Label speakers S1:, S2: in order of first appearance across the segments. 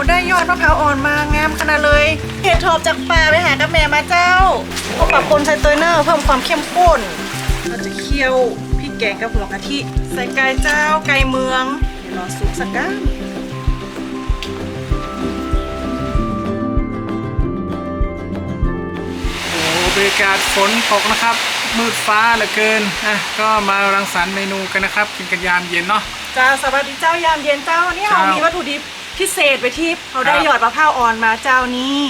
S1: เขาได้ยอดมะพร้าวอ่อนมางามขนาดเลยเห็ดทอบจากป่าไปหากับแม่มาเจ้าเอาปรับปนใส่เตยเนอร์เพิ่มความเข้มข้น เราจะเคี่ยวพริกแกงกับหัวกะทิใส่ไก่เจ้าไก่เมืองเดี๋ยวรอสุกสักก้านโอ้บรรยากาศฝนตกนะครับ มืดฟ้าเหลือเกินอะก็มารังสรรค์เมนูกันนะครับ กินกันยามเย็นเนาะจ้าสวัสดีเจ้ายามเย็นเจ้านี่เรา
S2: เจ้ามี
S1: มีวัตถุดิบ พิเศษไปที่เขาได้
S2: ครับ
S1: หยอดมะพร้าวอ่อนมาเจ้านี่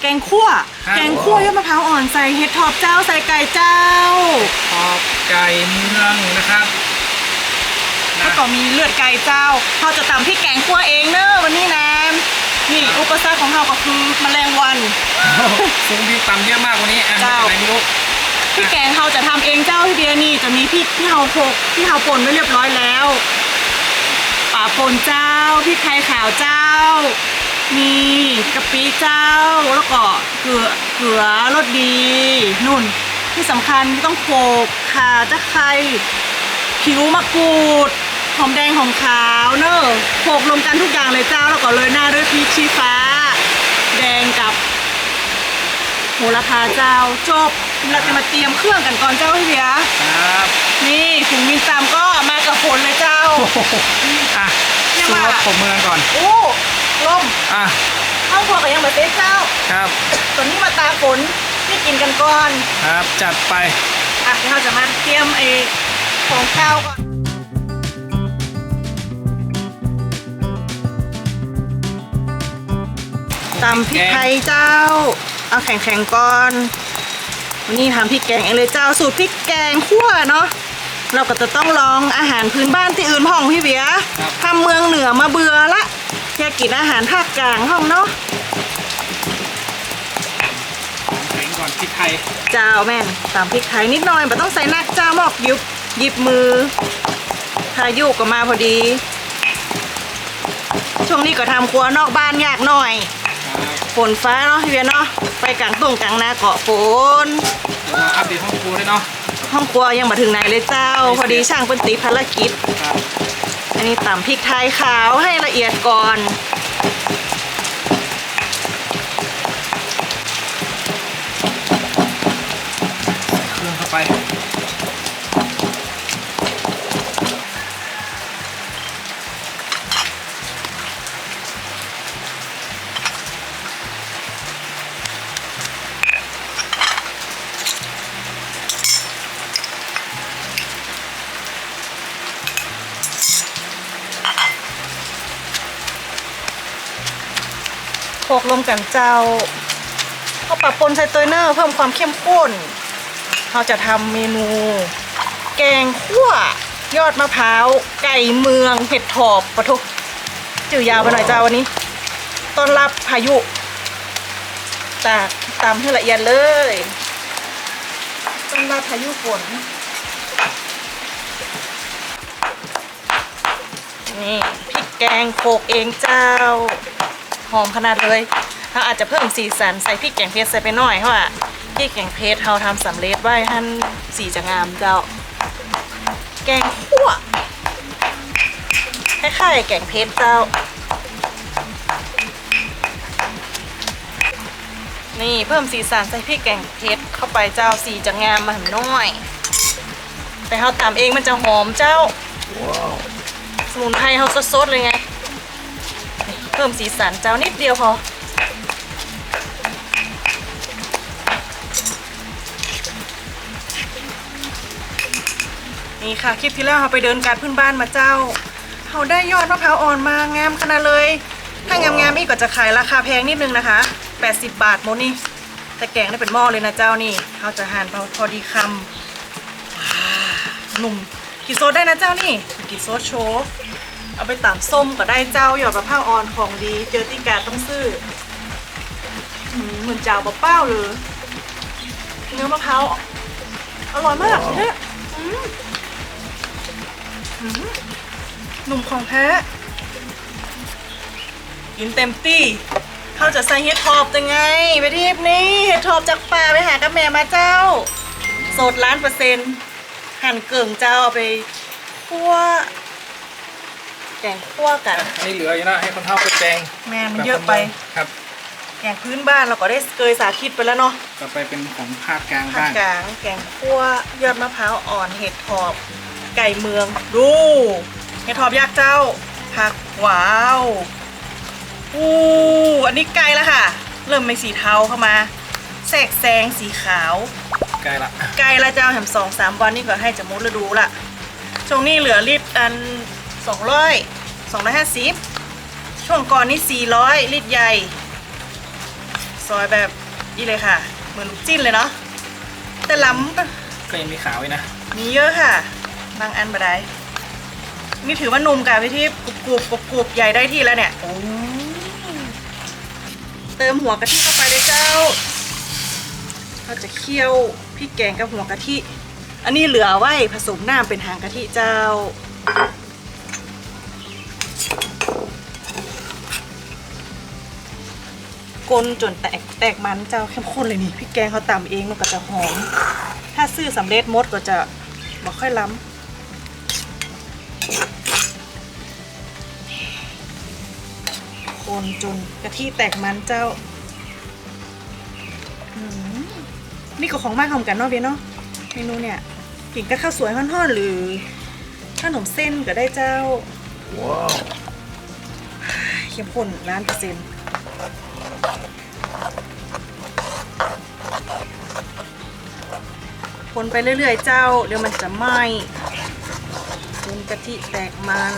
S1: แกงคั่ว
S2: ครับ
S1: แกงคั่วยอดมะพร้าวอ่อนใส่เห็ดทอบเจ้าใส่ไก่เจ้า
S2: ขอบไก่เมืองนะครับ
S1: แล้วก็มีเลือดไก่เจ้าเราจะตำพริกแกงคั่วเองเนอะวันนี้นะนี่อุปสรรคของเราก็คือแมลงวัน
S2: ซุ้มพริกตำเยอะมากวันนี้อะ
S1: เจ้า
S2: อะไรไม่รู้
S1: พริกแกงเราจะทำเองเจ้าพี่เบียร์นี่จะมีพริกที่เราโขลกที่เราป่นไว้เรียบร้อยแล้ว ป่าปนเจ้าพริกไทยขาวเจ้า มีกะปิเจ้าแล้วก็เกลือเกลือรสดีนุ่น ที่สำคัญต้องโขลกข่าตะไคร้ผิวมะกรูดหอมแดงหอมขาวเนอะโขลกรวมกันทุกอย่างเลยเจ้าแล้วก็โรยหน้าด้วยพริกชี้ฟ้า แดงกับโหระพาเจ้าจบเราจะมาเตรียมเครื่องกันก่อนเจ้าพี่เบีย
S2: ครับ
S1: นี่ถุงมินตามก็มากับฝนเลยเจ้า
S2: อะ
S1: เรียก
S2: สู้
S1: ว่า
S2: รถผมเมืองก่อน
S1: โอ้ลม
S2: อะ
S1: ข้าวครัวก็ยังเหมือนเต้เจ้า
S2: ครับ
S1: ตอนนี้มาตาฝนที่กินกันก่อน
S2: ครับ จัดไป
S1: อะเดี๋ยวเราจะมาเตรียมไอ้ของข้าวก่อนตำพริกไทยเจ้า เอาแข็งๆก่อน วันนี้ทำพริกแกงเองเลยเจ้าสูตรพริกแกงคั่วเนาะ เราก็จะต้องลองอาหารพื้นบ้านที่อื่นห้องพี่เบียร์
S2: ครับ
S1: ทำเมืองเหนือมาเบื่อละอยากกินอาหารภาคกลางห้องเนาะ
S2: แข็งก่อนพริกไทย
S1: เจ้าแม่นตามพริกไทยนิดหน่อยไม่ต้องใส่นักเจ้าหมอกยุบหยิบมือพายุก็มาพอดี ช่วงนี้ก็ทำครัวนอกบ้านยากหน่อย
S2: ครับ
S1: ฝนฟ้าเนาะพี่เบียร์เนาะไปกลางตุ่งกลางนาเกาะฝน
S2: แล้วก็อัปเดตห้องครัวด้วยเนาะ
S1: ห้องครัวยังมาถึงไหนเลยเจ้า พอดีช่างเป็นติดภารกิจ
S2: ครับ
S1: อันนี้ตำพริกไทยขาวให้ละเอียดก่อน โขลกรวมกันเจ้าเอาปรับปนไซเตยเนอร์เพิ่มความเข้มข้นเราจะทำเมนู แกงคั่วยอดมะพร้าว ไก่เมืองเห็ดถอบปะทุจื่อยาวไปหน่อยเจ้าวันนี้ต้อนรับพายุตากตามให้ละเอียดเลยต้อนรับพายุฝนนี่พริกแกงโขกเองเจ้า อมขนาดเลยเราอาจจะเพิ่มสีสันใส่พริกแกงเพชรใส่ไปหน่อยเพราะว่าพริกแกงเพชรเราทำสำเร็จไว้ท่านสีจะงามเจ้า แกงคั่วคล้ายๆแกงเพชรเจ้า นี่เพิ่มสีสันใส่พริกแกงเพชรเข้าไปเจ้าสีจะงามมาหน่อย แต่เราตำเองมันจะหอมเจ้า สมุนไพรเขาสดๆเลยไง เพิ่มสีสันเจ้านิดเดียวพอ นี่ค่ะคลิปที่แล้วเราไปเดินการพื้นบ้านมาเจ้าเขาได้ยอดมะพร้าวอ่อนมางามขนาดเลย ถ้างามๆอีกก็จะขายราคาแพงนิดนึงนะคะ 80 บาทโมนี่แต่แกงได้เป็นหม้อเลยนะเจ้านี่เขาจะหั่นพอพอดีคำว้าหนุ่มกินโซดได้นะเจ้านี่กินโซดโชว์ เอาไปตามส้มก็ได้เจ้าหยอดมะพร้าวอ่อนของดีเจอที่กาต้องซื้อหืมเหมือนเจ้าบะเป้าเลยเนื้อมะพร้าวอร่อยมากเนี่ยอืมอืมหนุ่มของแท้กินเต็มที่เขาจะใส่เห็ดทอบยังไง ไปที่นี้เห็ดทอบจากป่าไปหากับแม่มาเจ้า สดล้านเปอร์เซ็นต์หั่นเกิ่งเจ้าเอาไปคั่ว แกงคั่วกัน
S2: อันนี้เหลืออยู่นะให้คนเท่าไปแจง
S1: แม่มันเยอะไป
S2: ครับ
S1: แกงพื้นบ้านเราก็ได้เกยสาธิตไปแล้วเนาะ
S2: ต่อไปเป็นของภาคกลาง
S1: ภาค
S2: บ้าง
S1: กลางแกงคั่วยอดมะพร้าวอ่อนเห็ดถอบ ไก่เมืองดูเห็ดถอบยักษ์เจ้าผักว้าวอู้อันนี้ไก่แล้วค่ะ เริ่มเป็นสีเทาเข้ามาแทรกแซงสีขาว
S2: ใกล้ละ
S1: ไก่ละเจ้าแถมสองสามวันนี่ก็ให้จะมุดฤดูละช่วงนี้เหลือลิตรอัน สองร้อยสองร้อยห้าสิบช่วงก่อนนี่สี่ร้อยลิตรใหญ่ ซอยแบบนี้เลยค่ะ เหมือนลูกจิ้นเลยเนาะแต่ล้ำ
S2: ก็ยังมีขาวอีกนะ
S1: มีเยอะค่ะบางอันบดายนี่ถือว่านุ่มกับพี่ที่กรุบกรุบกรุบกรุบใหญ่ได้ที่แล้วเนี่ยโอ้เติมหัวกะทิเข้าไปเลยเจ้าเราจะเคี่ยวพริกแกงกับหัวกะทิ อันนี้เหลือไว้ผสมน้ำเป็นหางกะทิเจ้า กลนจนแตกแตกมันเจ้าเข้มข้นเลยนี่พริกแกงเขาตำเองมันก็จะหอม ถ้าซื้อสำเร็จหมดก็จะบ่ค่อยล้ำคนจนกะทิแตกมันเจ้าอืมนี่ก็ของมากของกันเนาะเบียเนาะเมนูเนี่ยกินกับข้าวสวยห่อนๆหรือขนมเส้นก็ได้เจ้า ว้าวเข้มข้นล้านเปอร์เซ็นต์ คนไปเรื่อยๆเจ้า เดี๋ยวมันจะไหม้คนกะทิแตกมัน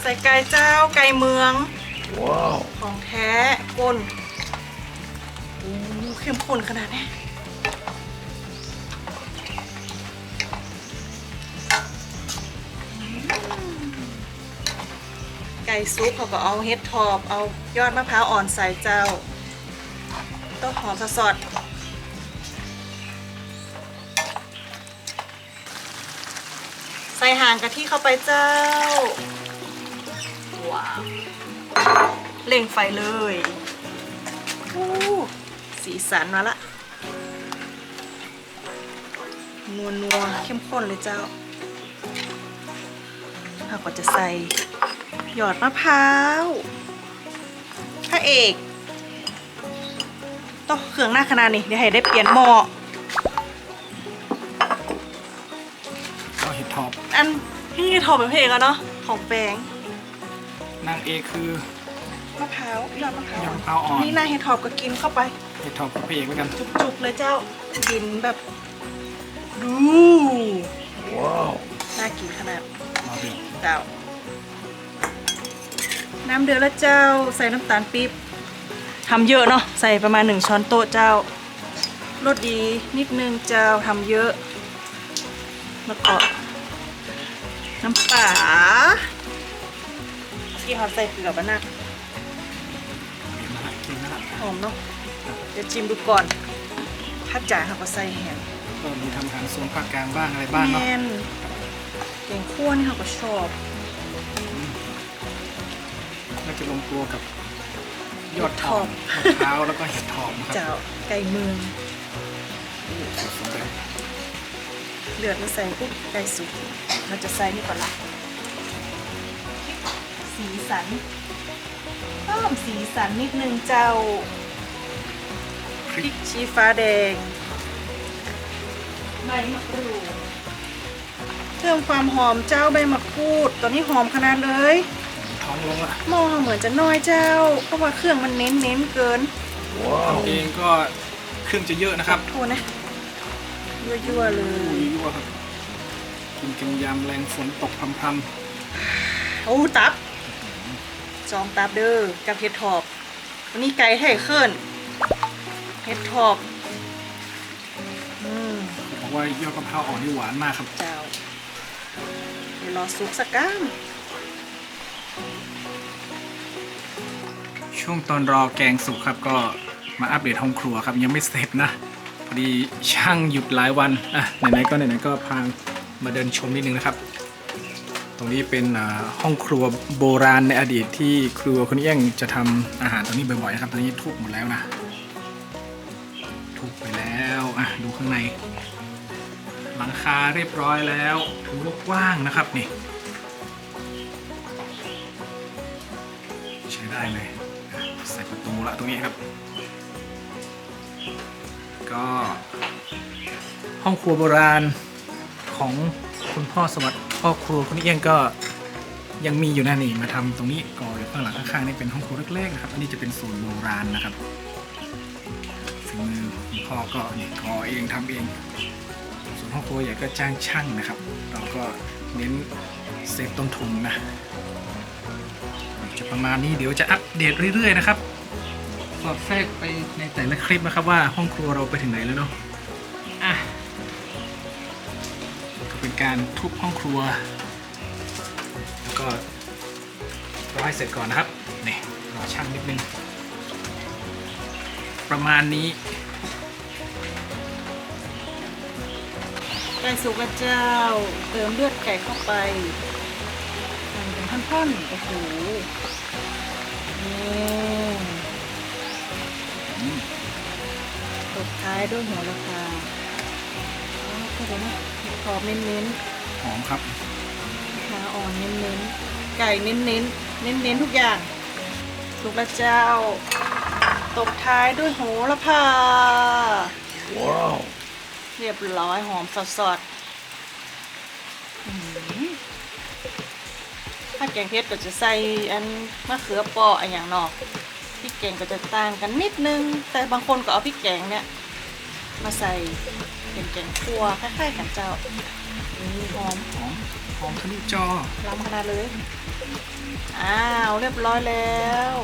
S1: ใส่ไก่เจ้าไก่เมืองของแท้ก้นโอ้เข้มข้นขนาดนี้ ก่ซุปเขาก็เอาเฮ็ดทอบเอายอดมะพร้าวอ่อนใส่เจ้า ต้นหอมสดใส่หางกะทิเข้าไปเจ้าว้าวเร่งไฟเลยสีสันมาละนัวนัวเข้มข้นเลยเจ้าเราก็จะใส่ หยอดมะพร้าวพระเอกต้องเครื่องหน้าขนาดนี้เดี๋ยวให้ได้เปลี่ยนหม้อ
S2: ก็เห็ดทอบ
S1: อันพี่ทอเป็นพระเอกอะเนาะของแปลง
S2: นางเอกคือ
S1: มะพร้าวยอดมะพร้าวย
S2: อดมะพร้าวอ่อน
S1: นี่นายเห็ดทอบก็กินเข้าไป
S2: เห็ดทอบกับพระเอกแล้วกัน
S1: จุกๆเลยเจ้ากินแบบดู
S2: ว้าว
S1: น่ากินขนาด
S2: มาเดือด
S1: เจ้า น้ำเดือดแล้วเจ้าใส่น้ำตาลปี๊บทำเยอะเนาะใส่ประมาณหนึ่งช้อนโต๊ะเจ้ารสดีนิดนึงเจ้าทำเยอะแล้วก็น้ำปลาที่เขาใส่เกลือบ้านัก
S2: กินนะฮะ
S1: หอมเนาะเดี๋ยวชิมดูก่อนถ้าจ่ายเขาก็ใส่แหง
S2: ก็มีทำอาหารโซนภาคกลางบ้างอะไรบ้างเนาะ
S1: แม่นแกงคั่วนี่เขาก็ชอบ
S2: น่า จะลงตัวกับยอดทอบมะพร้าวแล้วก็เห็ดทอบนะครับ
S1: เจ้าไก่เมือง
S2: สูตรสำเร็จ
S1: เลือดมาใส่ปุ๊บไก่สุกเราจะใส่นี่ก่อนละสีสันเพิ่มสีสันนิดนึงเจ้า
S2: พ
S1: พ
S2: ริ
S1: ริ
S2: ก
S1: กชี้ฟ้าแดงใบมะกรูดเพิ่มความหอมเจ้าใบมะกรูดตอนนี้หอมขนาดเลย
S2: ท้องลงละ
S1: หม้อเหมือนจะน้อยเจ้า เพราะว่าเครื่องมันเน้นเน้นๆเกิน
S2: ทำเองก็เครื่องจะเยอะนะครับ
S1: โทษนะยั่วๆเล
S2: อุ้
S1: ย
S2: ยยั่วครับกินกันยามแรงฝนตกพรำ
S1: โอ้ตับจองตับเด้อกับเห็ดถอบวันนี้ไก่ไถ่เคลื่อนเห็ดถอบอืม
S2: ๆบอกว่ายอดมะพร้าวอ่อนนี่หวานมากครับ
S1: เจ้าเดี๋ยวรอซุกสักก้าม
S2: ช่วงตอนรอแกงสุกครับก็มาอัปเดตห้องครัวครับยังไม่เสร็จนะพอดีช่างหยุดหลายวันอะไหนๆก็ไหนๆก็พามาเดินชมนิดนึงนะครับ ตรงนี้เป็นห้องครัวโบราณในอดีตที่ครัวคุณเอี้ยงจะทำอาหารตรงนี้บ่อยๆนะครับตอนนี้ทุบหมดแล้วนะทุบไปแล้วอะดูข้างใน หลังคาเรียบร้อยแล้วถือว่ากว้างนะครับนี่ ใช้ได้เลย ส่ประตูละตรงนี้ครับ ก็ห้องครัวโบราณของคุณพ่อสวัสดิ์พ่อครัวคุณเอี้ยงก็ยังมีอยู่นะนี่มาทำตรงนี้ก่ออยู่ข้างหลังข้างๆนี่เป็นห้องครัวเล็กๆนะครับอันนี้จะเป็นสูตรโบราณนะครับฝีมือคุณพ่อก็นี่ก่อเองทำเอง ส่วนห้องครัวใหญ่ก็จ้างช่างนะครับ เราก็เน้นเซฟต้นทุนนะ จะประมาณนี้เดี๋ยวจะอัปเดตเรื่อยๆนะครับสอดแทรกไปในแต่ละคลิปนะครับว่าห้องครัวเราไปถึงไหนแล้วเนาะอะก็เป็นการทุบห้องครัว แล้วก็รอให้เสร็จก่อนนะครับนี่รอช่างนิดนึง ประมาณนี้
S1: ไก่สุกเจ้า เติมเลือดไก่เข้าไปหั่นเป็นท่อนๆโอ้โหายด้วยหัวละพาอ๋อก็ได้นะขอบเน้น
S2: หอมครับ
S1: ๆขาอ่อนเน้นๆไก่เน้นๆเน้นๆทุกอย่างสุกแล้วเจ้า ตบท้ายด้วยโหระพา
S2: ว้าว
S1: เรียบร้อยหอมสดๆอื้อหือถ้าแกงเผ็ดก็จะใส่อันมะเขือเปราะอันอย่างเนอกพริกแกงก็จะต่างกันนิดนึง แต่บางคนก็เอาพริกแกงเนี่ย มาใส่เป็นแกงคั่วคล้ายๆกันเจ้านี่หอม
S2: หอมหอมทะลุจอ
S1: ล้ำขนาดเลย อ้าว เรียบร้อยแล้ว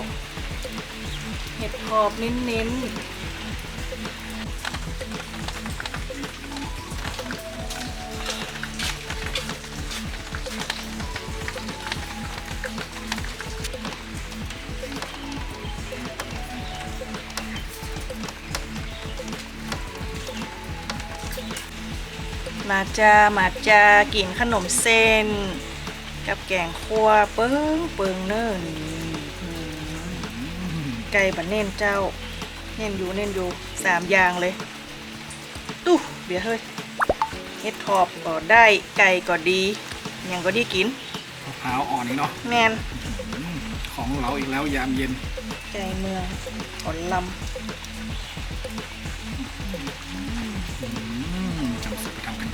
S1: เห็ดขอบเน้นๆ มาจ้ามาจ้ากินขนมเส้น กับแกงคั่วเปิ้งเปิงเนิ่นไก่บันเน่นเจ้า เน่นอยู่เน่นอยู่สามอย่างเลย ตู้เดี๋ยวเฮ้ยเฮ็ดทอบก็ได้ไก่ก็ดีหยังก็ดีกิน
S2: มะพร้าวอ่อนนี่เนาะ
S1: แมน
S2: อืมของเราอีกแล้วยามเย็น
S1: ไก่เมืองขอนล
S2: อื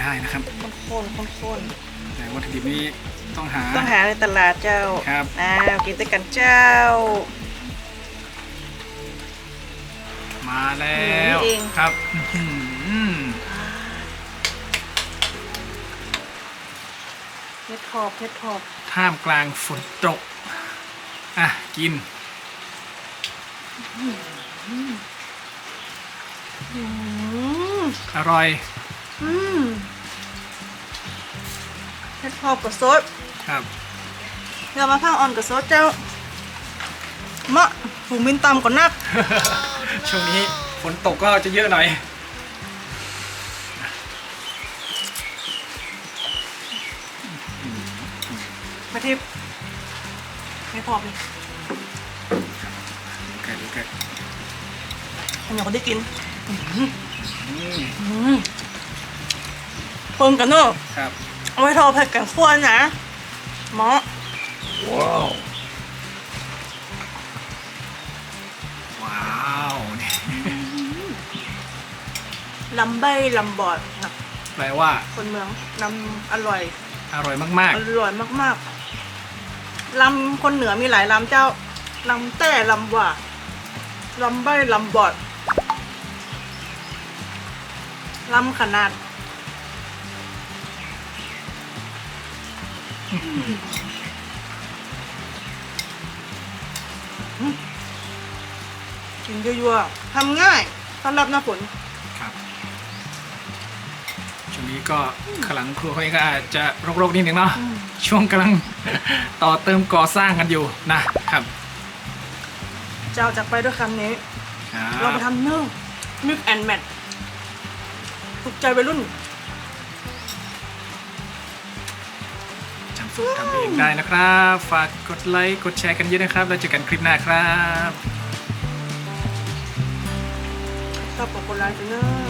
S2: ไปทำกันได้นะครับำ
S1: ข้นๆข้น
S2: แต่วัตถุดิบนี้ต้องหา
S1: ๆต้องหาในตลาดเจ้า
S2: ครับ
S1: อ้าวกินด้วยกันเจ้า
S2: มาแล้ว
S1: นี่เอง
S2: ครับอื้อหือ
S1: เฮ็ดทอบเฮ็ดทอบ
S2: ท่ามกลางฝนตก อะ กิน
S1: อืม
S2: อร่อย
S1: อืม เฮ็ดทอบกับซด
S2: ครับ
S1: เดี๋ยวมาพังอ่อนกับซดเจ้ามะผูมินตำก่อนนัก
S2: ช่วงนี้ฝนตกก็จะเยอะหน่อย
S1: มาทิพย์ไม่พอเลย
S2: ไก่ดูไก่
S1: อันนี้ก็ได้กิน
S2: อืม
S1: อืมเพิ่งกันเนอะ
S2: ครับ
S1: เอาไว้ทอดผัดกันขั้วนะเหมาะ
S2: ว้าว ว้าวนี่
S1: ลำใบลำบอดนะ
S2: แปลว่า
S1: คนเมืองลำอร่อย
S2: อร่อยมาก
S1: อร่อยมากๆลำคนเหนือมีหลายลำเจ้าลำแต่ลำหว่าลำใบลำบอดลำขนาด กินยั่วๆทำง่ายสำหรับหน้าฝน
S2: ๆครับ ช่วงนี้ก็ขางหลังครัวเขาเองก็อาจจะรกๆนิดนึงเนาะ
S1: อืม
S2: ช่วงกำลัง ต่อเติมก่อสร้างกันอยู่นะครับ
S1: เจ้าจากไปด้วยคำนี้
S2: ครั
S1: เรา
S2: บ
S1: ไปทำเนื้อมิกแอนแมทถูกใจวัยรุ่น
S2: ทำเองได้นะครับ ฝากกดไลค์กดแชร์กันเยอะนะครับ แล้วเจอกันคลิปหน้าครับ
S1: ชอบกับคนร้ายจังเลย